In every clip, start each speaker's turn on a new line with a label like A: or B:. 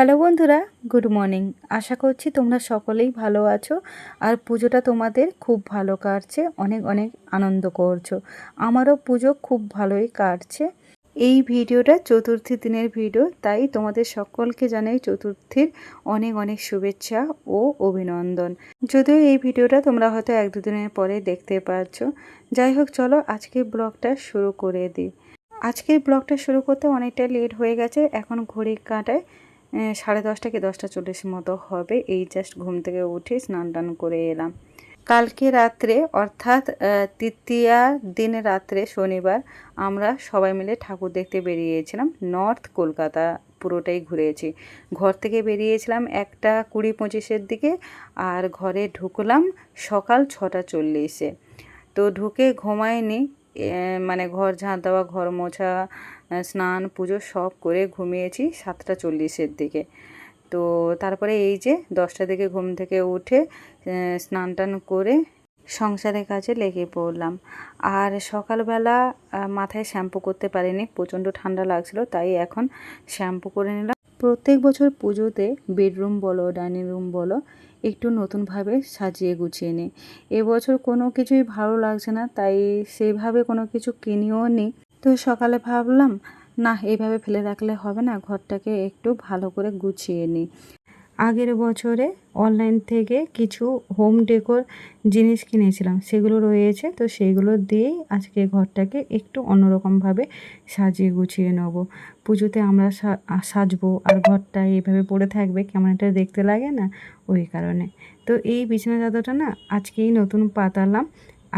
A: Hello বন্ধুরা, good morning. আশা করছি তোমরা সকলেই ভালো আছো আর পুজোটা তোমাদের খুব ভালো কাটছে, অনেক অনেক আনন্দ করছ। আমারও পুজো খুব ভালোই কাটছে। এই ভিডিওটা চতুর্থী দিনের ভিডিও, তাই তোমাদের সকলকে জানাই চতুর্থীর অনেক অনেক শুভেচ্ছা ও অভিনন্দন। যদিও এই ভিডিওটা তোমরা হয়তো এক দুদিনের পরে দেখতে পাচ্ছ যাই হোক, চলো আজকে ব্লগটা শুরু করে দিই। আজকের ব্লগটা শুরু করতে অনেকটা লেট হয়ে গেছে, এখন ঘড়ি কাঁটায় সাড়ে দশটা কি দশটা চল্লিশ মতো হবে। এই জাস্ট ঘুম থেকে উঠে স্নান টান করে এলাম। কালকে রাত্রে, অর্থাৎ তৃতীয়া দিন রাত্রে শনিবার, আমরা সবাই মিলে ঠাকুর দেখতে বেরিয়েছিলাম। নর্থ কলকাতা পুরোটাই ঘুরেছি। ঘর থেকে বেরিয়েছিলাম একটা কুড়ি পঁচিশের দিকে আর ঘরে ঢুকলাম সকাল ছটা চল্লিশে। তো ঢুকে ঘুমায়নি মানে ঘর ঝাঁট দেওয়া, ঘর মোছা স্নান, পুজো সব করে ঘুমিয়েছি সাতটা চল্লিশের দিকে। তো তারপরে এই যে দশটা দিকে ঘুম থেকে উঠে স্নান টান করে সংসারের কাজে লেগে পড়লাম। আর সকালবেলা মাথায় শ্যাম্পু করতে পারিনি, প্রচণ্ড ঠান্ডা লাগছিল, তাই এখন শ্যাম্পু করে নিলাম। প্রত্যেক বছর পুজোতে বেডরুম বলো, ডাইনিং রুম বলো একটু নতুনভাবে সাজিয়ে গুছিয়ে নিই এবছর কোনো কিছুই ভালো লাগছে না, তাই সেইভাবে কোনো কিছু কিনিও নি। তো সকালে ভাবলাম না এইভাবে ফেলে রাখলে হবে না, ঘরটাকে একটু ভালো করে গুছিয়ে নিই আগের বছরে অনলাইন থেকে কিছু হোম ডেকোর জিনিস কিনেছিলাম, সেগুলো রয়েছে, তো সেগুলো দিয়েই আজকে ঘরটাকে একটু অন্যরকমভাবে সাজিয়ে গুছিয়ে নেব। পুজোতে আমরা সাজবো, আর ঘরটা এইভাবে পড়ে থাকবে, কেমন একটা দেখতে লাগে না? ওই কারণে। তো এই বিছানা চাদরটা না আজকেই নতুন পাতালাম,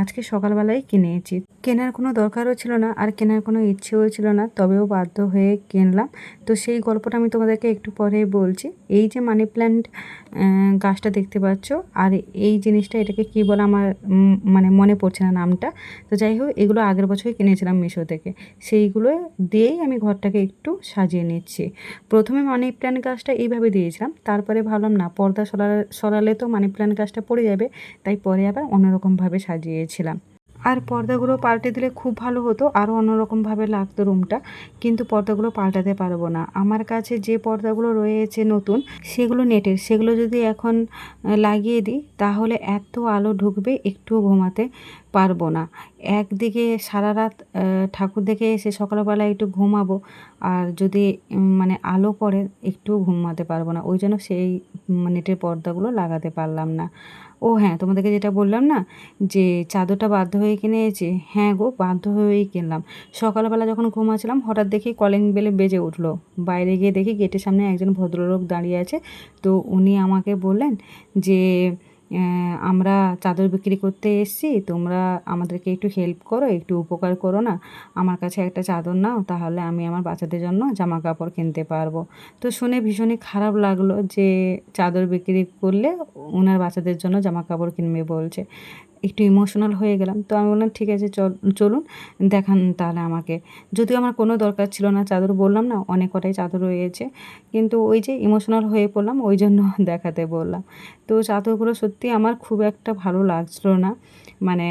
A: আজকে সকালবেলায় কিনেছি। কেনার কোনো দরকারও ছিল না আর কেনার কোনো ইচ্ছেও ছিল না, তবেও বাধ্য হয়ে কিনলাম। তো সেই গল্পটা আমি তোমাদেরকে একটু পরে বলছি। এই যে মানি প্ল্যান্ট গাছটা দেখতে পাচ্ছ, আর এই জিনিসটা এটাকে কি বলে আমার মানে মনে পড়ছে না নামটা। তো যাই হোক, এগুলো আগের বছরই কিনেছিলাম মিশো থেকে। সেইগুলো দিয়েই আমি ঘরটাকে একটু সাজিয়ে নিচ্ছি। প্রথমে মানি প্ল্যান্ট গাছটা এইভাবে দিয়েছিলাম, তারপরে ভাবলাম, না, পর্দা সরালে সরালে তো মানি প্ল্যান্ট গাছটা পড়ে যাবে। তাই পরে আবার অন্যরকমভাবে সাজিয়েছিলাম। আর পর্দাগুলো পাল্টে দিলে খুব ভালো হতো আরও অন্যরকমভাবে লাগতো রুমটা। কিন্তু পর্দাগুলো পাল্টাতে পারব না। আমার কাছে যে পর্দাগুলো রয়েছে নতুন, সেগুলো নেটের। সেগুলো যদি এখন লাগিয়ে দিই, তাহলে এত আলো ঢুকবে, একটুও ঘুমাতে পারব না। একদিকে সারা রাত ঠাকুর দেখে এসে সকালবেলা একটু ঘুমাবো, আর যদি মানে আলো পড়ে একটু ঘুমাতে পারব না। ওই জন্য সেই নেটের পর্দাগুলো লাগাতে পারলাম না। ও হ্যাঁ তোমাদেরকে যেটা বললাম না, যে চাদরটা বাধ্য হয়ে কিনেছে হ্যাঁ গো, বাধ্য হয়েই কিনলাম। সকালবেলা যখন ঘুমাচ্ছিলাম, হঠাৎ দেখি কলিং বেলে বেজে উঠল। বাইরে গিয়ে দেখি গেটের সামনে একজন ভদ্রলোক দাঁড়িয়ে আছে। তো উনি আমাকে বললেন যে আমরা চাদর বিক্রি করতে এসেছি, তোমরা আমাদেরকে একটু হেল্প করো, একটু উপকার করো না। আমার কাছে একটা চাদর নাও, তাহলে আমি আমার বাচ্চাদের জন্য জামা কাপড় কিনতে পারব। তো শুনে ভীষণই খারাপ লাগল যে চাদর বিক্রি করলে ওনার বাচ্চাদের জন্য জামা কাপড় কিনবে বলছে। একটু ইমোশনাল হয়ে গেলাম। তো আমি বললাম, ঠিক আছে, চল, চলুন, দেখান তাহলে আমাকে। যদিও আমার কোনো দরকার ছিল না, চাদর বললাম না, অনেক কটাই চাদর রয়েছে। কিন্তু ওই যে ইমোশনাল হয়ে পড়লাম, ওই জন্য দেখাতে বললাম। তো চাদরগুলো সত্যি আমার খুব একটা ভালো লাগছিল না মানে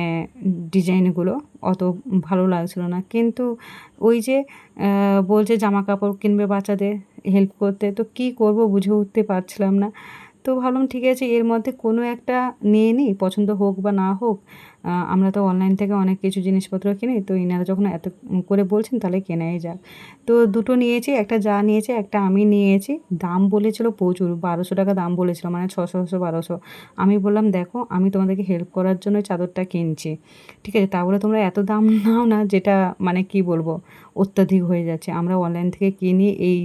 A: ডিজাইনগুলো অত ভালো লাগছিল না। কিন্তু ওই যে বলছে জামা কাপড় কিনবে বাচ্চাদের হেল্প করতে, তো কি করব বুঝে উঠতে পারছিলাম না। তো ভাবলাম ঠিক আছে, এর মধ্যে কোনো একটা নিয়ে নিই পছন্দ হোক বা না হোক। আমরা তো অনলাইন থেকে অনেক কিছু জিনিসপত্র কিনি, তো ইনারা যখন এত করে বলছেন তাহলে কেনাই যাক। তো দুটো নিয়েছি, একটা যা নিয়েছে, একটা আমি নিয়েছি। দাম বলেছিল প্রচুর, বারোশো টাকা দাম বলেছিল মানে ছশো ছশো, বারোশো। আমি বললাম, দেখো, আমি তোমাদেরকে হেল্প করার জন্য চাদরটা কিনছি। ঠিক আছে তা বলে তোমরা এত দাম নাও না, যেটা মানে কি বলব, অত্যাধিক হয়ে যাচ্ছে। আমরা অনলাইন থেকে কিনি, এই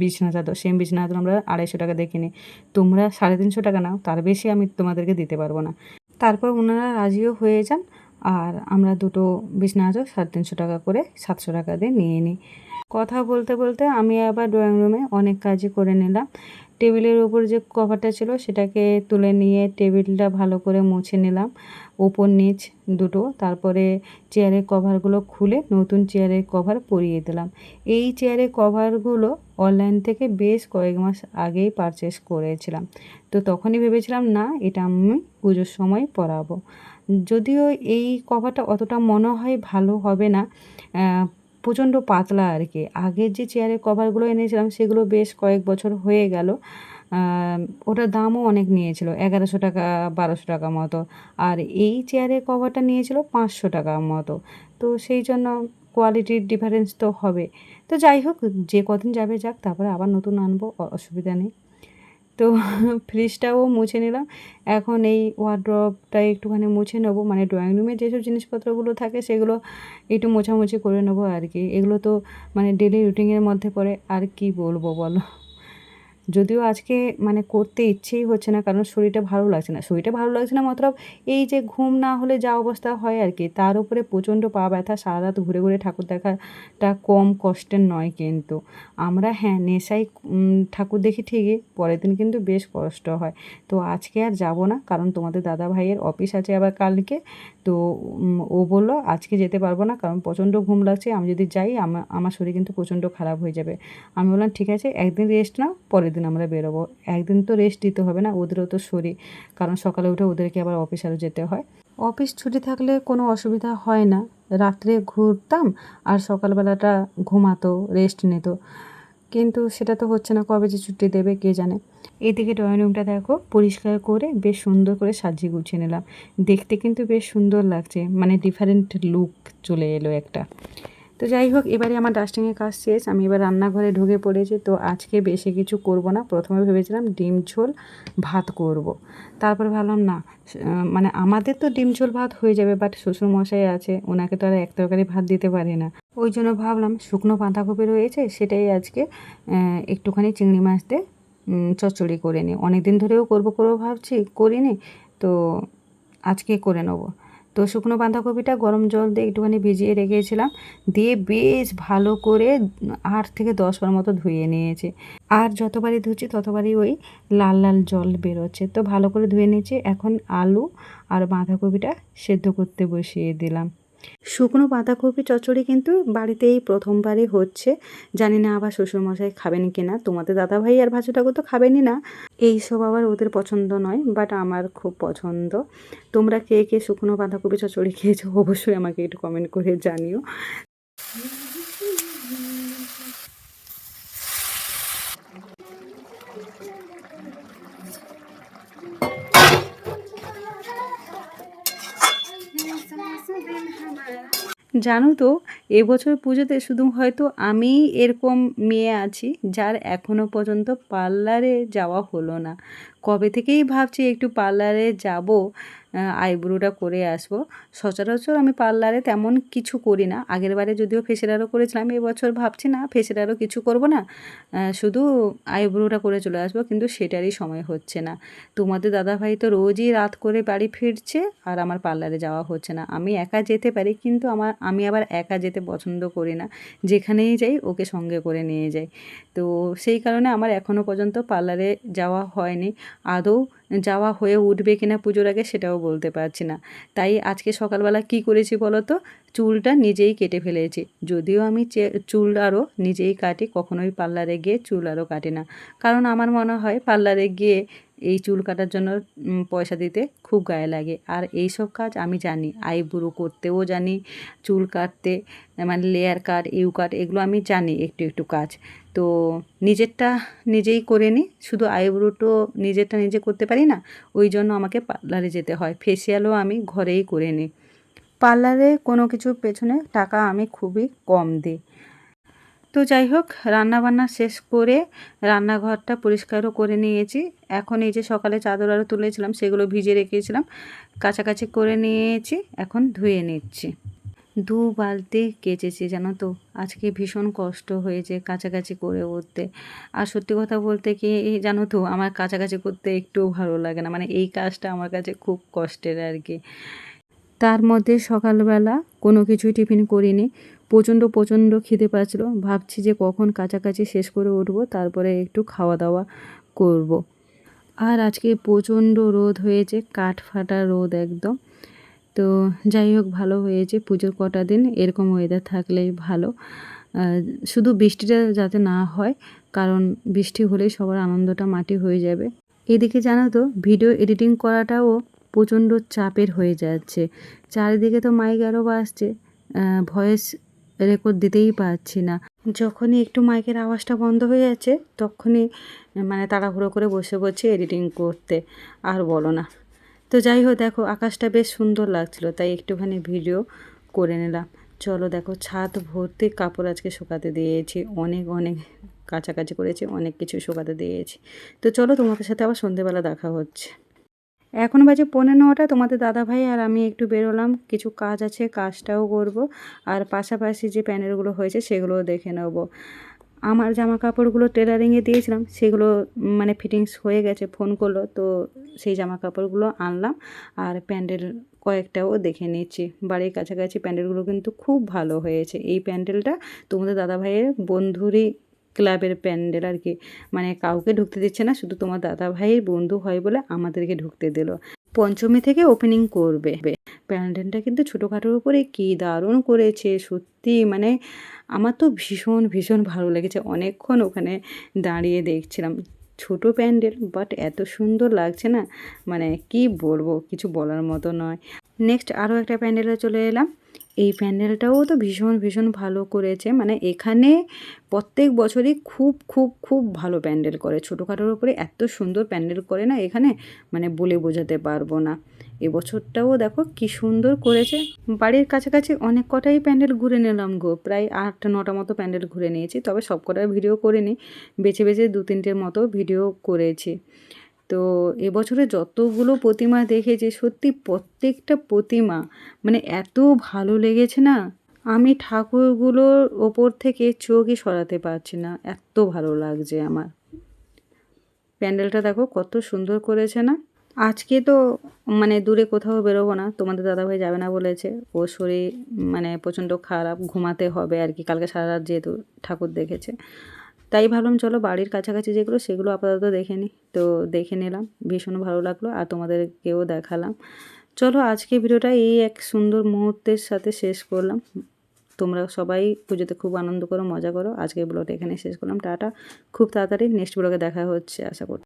A: বিছানা চাদর সেম বিছানা চাদর আমরা আড়াইশো টাকা দিয়ে নিই তোমরা সাড়ে তিনশো টাকা নাও, তার বেশি আমি তোমাদেরকে দিতে পারব না। তারপর ওনারা রাজিও হয়ে যান, আর আমরা দুটো বিছানা চাদর সাড়ে তিনশো টাকা করে সাতশো টাকা দিয়ে নিয়ে নিই। কথা বলতে বলতে আমি আবার ড্রয়িং রুমে অনেক কাজই করে নিলাম। টেবিলের উপর যে কভারটা ছিল সেটাকে তুলে নিয়ে টেবিলটা ভালো করে মুছে নিলাম। ওপর, নিচ দুটো, তারপরে চেয়ারের কভারগুলো খুলে নতুন চেয়ারের কভার পরিয়ে দিলাম। এই চেয়ারের কভারগুলো অনলাইন থেকে বেশ কয়েক মাস আগেই পারচেস করেছিলাম। তো তখনই ভেবেছিলাম, না, এটা আমি পুজোর সময় পরাবো। যদিও এই কভারটা অতটা মনে হয় ভালো হবে না প্রচণ্ড পাতলা আর কি। আগের যে চেয়ারের কভারগুলো এনেছিলাম, সেগুলো বেশ কয়েক বছর হয়ে গেল। ওটার দামও অনেক নিয়েছিল, এগারোশো টাকা, বারোশো টাকা মতো। আর এই চেয়ারের কভারটা নিয়েছিল পাঁচশো টাকা মতো। তো সেই জন্য কোয়ালিটির ডিফারেন্স তো হবে। তো যাই হোক, যে কদিন যাবে যাক, তারপরে আবার নতুন আনব, অসুবিধা নেই। তো ফ্রিজটাও মুছে নিলাম। এখন এই ওয়ার্ড্রপটা একটুখানি মুছে নেব। মানে ড্রয়িং রুমে যেসব জিনিসপত্রগুলো থাকে, সেগুলো একটু মোছামুছি করে নেব আর কি। এগুলো তো মানে ডেলি রুটিনের মধ্যে পড়ে। আর কি বলব বলো? যদিও আজকে মানে করতে ইচ্ছেই হচ্ছে না, কারণ শরীরটা ভালো লাগছে না। শরীরটা ভালো লাগছে না মতলব এই যে ঘুম না হলে যা অবস্থা হয় আর কি, তার উপরে প্রচণ্ড পা ব্যথা, সারা রাত ঘুরে ঘুরে ঠাকুর দেখাটা কম কষ্টের নয় কিন্তু। আমরা হ্যাঁ নেশাই ঠাকুর দেখি ঠিকই, পরের দিন কিন্তু বেশ কষ্ট হয়। তো আজকে আর যাব না, কারণ তোমাদের দাদা ভাইয়ের অফিস আছে আবার কালকে। তো ও বলল আজকে যেতে পারব না, কারণ প্রচণ্ড ঘুম লাগছে। আমি যদি যাই আমার শরীর কিন্তু প্রচণ্ড খারাপ হয়ে যাবে। আমি বললাম, ঠিক আছে, একদিন রেস্ট নাও, পরের দিন আমরা বেরোবো, একদিন তো রেস্ট দিতে হবে না, ওদেরও তো শরীর। কারণ সকালে উঠে ওদেরকে আবার অফিস আরও যেতে হয়। অফিস ছুটি থাকলে কোনো অসুবিধা হয় না। রাত্রে ঘুরতাম আর সকালবেলাটা ঘুমাতো রেস্ট নিত। কিন্তু সেটা তো হচ্ছে না, কবে যে ছুটি দেবে কে জানে। এদিকে ড্রয়িং রুমটা দেখো, পরিষ্কার করে বেশ সুন্দর করে সাজিয়ে গুছিয়ে নিলাম। দেখতে কিন্তু বেশ সুন্দর লাগছে মানে ডিফারেন্ট লুক চলে এলো একটা। তো যাই হোক, এবারে আমার ডাস্টিংয়ের কাজ শেষ। আমি এবার রান্নাঘরে ঢুকে পড়েছি। তো আজকে বেশি কিছু করব না। প্রথমে ভেবেছিলাম ডিম ঝোল, ভাত করব। তারপরে ভাবলাম, না মানে আমাদের তো ডিম ঝোল, ভাত হয়ে যাবে বাট শ্বশুরমশাই আছে। ওনাকে তো আর এক তরকারি, ভাত দিতে পারি না। ওই জন্য ভাবলাম, শুকনো বাঁধাকপি রয়েছে, সেটাই আজকে একটুখানি চিংড়ি মাছ দিয়ে চচ্চড়ি করে নিই। অনেক দিন ধরেও করব করব ভাবছি, করিনি। তো আজকে করে নেব। তো শুকনো বাঁধাকপিটা গরম জল দিয়ে একটুখানি ভিজিয়ে রেখেছিলাম। দিয়ে বেশ ভালো করে আট থেকে দশবার মতো ধুয়ে নিয়েছে। আর যতবারই ধুচ্ছি ততবারই ওই লাল লাল জল বেরোচ্ছে। তো ভালো করে ধুয়ে নিয়েছি। এখন আলু আর বাঁধাকপিটা সেদ্ধ করতে বসিয়ে দিলাম। শুকনো বাঁধাকপি চচ্চড়ি কিন্তু বাড়িতে এই প্রথমবারই হচ্ছে। জানি না আবার শ্বশুরমশাই খাবেন কি না তোমাদের দাদাভাই আর ভাজু ঠাকুর তো খাবেনই না। এই সব আবার ওদের পছন্দ নয় বাট আমার খুব পছন্দ। তোমরা কে কে শুকনো বাঁধাকপি চচ্চড়ি খেয়েছো অবশ্যই আমাকে একটু কমেন্ট করে জানিও। জানো তো, এবছর পুজোতে শুধু হয়তো আমি এরকম মেয়ে আছি, যার এখনও পর্যন্ত পার্লারে যাওয়া হলো না। কবে থেকেই ভাবছি একটু পার্লারে যাব আইব্রোটা করে আসব। সচরাচর আমি পার্লারে তেমন কিছু করি না। আগের বারে যদিও ফেসিয়ালও করেছিলাম, এবছর ভাবছি না ফেসিয়ালও কিছু করব না। শুধু আইব্রোটা করে চলে আসব, কিন্তু সেটারই সময় হচ্ছে না। তোমাদের দাদাভাই তো রোজই রাত করে বাড়ি ফিরছে, আর আমার পার্লারে যাওয়া হচ্ছে না। আমি একা যেতে পারি, কিন্তু আমার, আমি আবার একা যেতে পছন্দ করি না। যেখানেই যাই, ওকে সঙ্গে করে নিয়ে যাই। তো সেই কারণে আমার এখনও পর্যন্ত পার্লারে যাওয়া হয়নি। আদৌ যাওয়া হয়ে উঠবে কিনা পুজোর আগে সেটাও বলতে পারছি না। তাই আজকে সকালবেলা কি করেছি বলো তো? চুলটা নিজেই কেটে ফেলেছি। যদিও আমি চুল আরও নিজেই কাটি, কখনোই পার্লারে গিয়ে চুল আরও কাটি না। কারণ আমার মনে হয় পার্লারে গিয়ে এই চুল কাটার জন্য পয়সা দিতে খুব গায়ে লাগে। আর এই সব কাজ আমি জানি আইব্রো করতেও জানি, চুল কাটতে মানে লেয়ার কাট ইউ কাট এগুলো আমি জানি একটু একটু কাজ। তো নিজেরটা নিজেই করে নিই, শুধু আইব্রোটো নিজেরটা নিজে করতে পারি না, ওই জন্য আমাকে পার্লারে যেতে হয়। ফেসিয়ালও আমি ঘরেই করে নিই। পার্লারে কোনো কিছুর পেছনে টাকা আমি খুবই কম দিই। তো যাই হোক, রান্নাবান্না শেষ করে রান্নাঘরটা পরিষ্কারও করে নিয়েছি। এখন এই যে সকালে চাদর আরও তুলেছিলাম, সেগুলো ভিজে রেখেছিলাম। কাছাকাছি করে নিয়েছি, এখন ধুয়ে নিচ্ছি। দু বালতি কেচেছি, জানো তো। আজকে ভীষণ কষ্ট হয়েছে কাছাকাছি করে উঠতে। আর সত্যি কথা বলতে কি, জানো তো, আমার কাছাকাছি করতে একটুও ভালো লাগে না। মানে এই কাজটা আমার কাছে খুব কষ্টের আর কি। তার মধ্যে সকালবেলা কোনো কিছুই টিফিন করিনি। প্রচণ্ড প্রচণ্ড খিদে পাচ্ছিলো। ভাবছি যে কখন কাছাকাছি শেষ করে উঠবো, তারপরে একটু খাওয়া দাওয়া করব। আর আজকে প্রচণ্ড রোদ হয়েছে, কাঠ ফাটা রোদ একদম। তো যাই হোক, ভালো হয়েছে পুজোর কটা দিন, এরকম ওয়েদার থাকলেই ভালো। শুধু বৃষ্টিটা যাতে না হয়, কারণ বৃষ্টি হলেই সবার আনন্দটা মাটি হয়ে যাবে। এদিকে জানো তো ভিডিও এডিটিং করাটাও প্রচণ্ড চাপের হয়ে যাচ্ছে। চারিদিকে তো মাইক আরও বাসছে ভয়েস রেকর্ড দিতেই পারছি না। যখনই একটু মাইকের আওয়াজটা বন্ধ হয়ে যাচ্ছে তখনই মানে তাড়াহুড়ো করে বসে পড়ছি এডিটিং করতে, আর বলো না। তো যাই হোক, দেখো, আকাশটা বেশ সুন্দর লাগছিল, তাই একটুখানি ভিডিও করে নিলাম। চলো দেখো, ছাদ ভর্তি কাপড় আজকে শুকাতে দিয়েছি, অনেক অনেক কাছাকাছি করেছি, অনেক কিছু শুকাতে দিয়েছি। তো চলো তোমাদের সাথে আবার সন্ধেবেলা দেখা হচ্ছে। এখন বাজে পনেরো নটা, তোমাদের দাদা ভাই আর আমি একটু বেরোলাম। কিছু কাজ আছে, কাজটাও করব। আর পাশাপাশি যে প্যানেলগুলো হয়েছে, সেগুলোও দেখে নেব। আমার জামা কাপড়গুলো টেলারিংয়ে দিয়েছিলাম, সেগুলো মানে ফিটিংস হয়ে গেছে ফোন করল। তো সেই জামা কাপড়গুলো আনলাম আর প্যান্ডেল কয়েকটাও দেখে নিচ্ছি। বাড়ির কাছাকাছি প্যান্ডেলগুলো কিন্তু খুব ভালো হয়েছে। এই প্যান্ডেলটা তোমাদের দাদা ভাইয়ের বন্ধুরই ক্লাবের প্যান্ডেল আর কি। মানে কাউকে ঢুকতে দিচ্ছে না, শুধু তোমার দাদা ভাইয়ের বন্ধু হয় বলে আমাদেরকে ঢুকতে দিল। পঞ্চমী থেকে ওপেনিং করবে। প্যান্ডেলটা কিন্তু ছোটোখাটোর উপরে কী দারুণ করেছে, সত্যি মানে আমার তো ভীষণ ভীষণ ভালো লেগেছে। অনেকক্ষণ ওখানে দাঁড়িয়ে দেখছিলাম। ছোট প্যান্ডেল বাট এত সুন্দর লাগছে না? মানে কি বলব, কিছু বলার মতো নয়। নেক্সট আরও একটা প্যান্ডেলে চলে এলাম। এই প্যান্ডেলটাও তো ভীষণ ভীষণ ভালো করেছে। মানে এখানে প্রত্যেক বছরই খুব খুব খুব ভালো প্যান্ডেল করে। ছোটোখাটোর উপরে এত সুন্দর প্যান্ডেল করে না এখানে? মানে বলে বোঝাতে পারব না। এবছরটাও দেখো কি সুন্দর করেছে। বাড়ির কাছাকাছি অনেক কটাই প্যান্ডেল ঘুরে নিলাম গো। প্রায় আট নটা মতো প্যান্ডেল ঘুরে নিয়েছি। তবে সব কটার ভিডিও করিনি। বেছে বেছে দু তিনটের মতো ভিডিও করেছি। তো এবছরে যতগুলো প্রতিমা দেখেছি, সত্যি প্রত্যেকটা প্রতিমা মানে এত ভালো লেগেছে না? আমি ঠাকুরগুলোর ওপর থেকে চোখই সরাতে পারছি না। এত ভালো লাগছে আমার। প্যান্ডেলটা দেখো কত সুন্দর করেছে না? আজকে তো মানে দূরে কোথাও বেরোবো না, তোমাদের দাদাভাই যাবে না বলেছে। ও শরীর মানে প্রচণ্ড খারাপ, ঘুমাতে হবে আর কি। কালকে সারা রাত যেহেতু ঠাকুর দেখেছে। তাই ভাবলাম, চলো বাড়ির কাছাকাছি যেগুলো, সেগুলো আপাতত দেখে নিই। তো দেখে নিলাম, ভীষণ ভালো লাগল, আর তোমাদেরকেও দেখালাম। চলো আজকে ভিডিওটা এই এক সুন্দর মুহূর্তের সাথে শেষ করলাম। তোমরা সবাই পুজোতে খুব আনন্দ করো, মজা করো। আজকে ব্লগটা এখানে শেষ করলাম। টাটা। খুব তাড়াতাড়ি নেক্সট ব্লগে দেখা হচ্ছে, আশা করি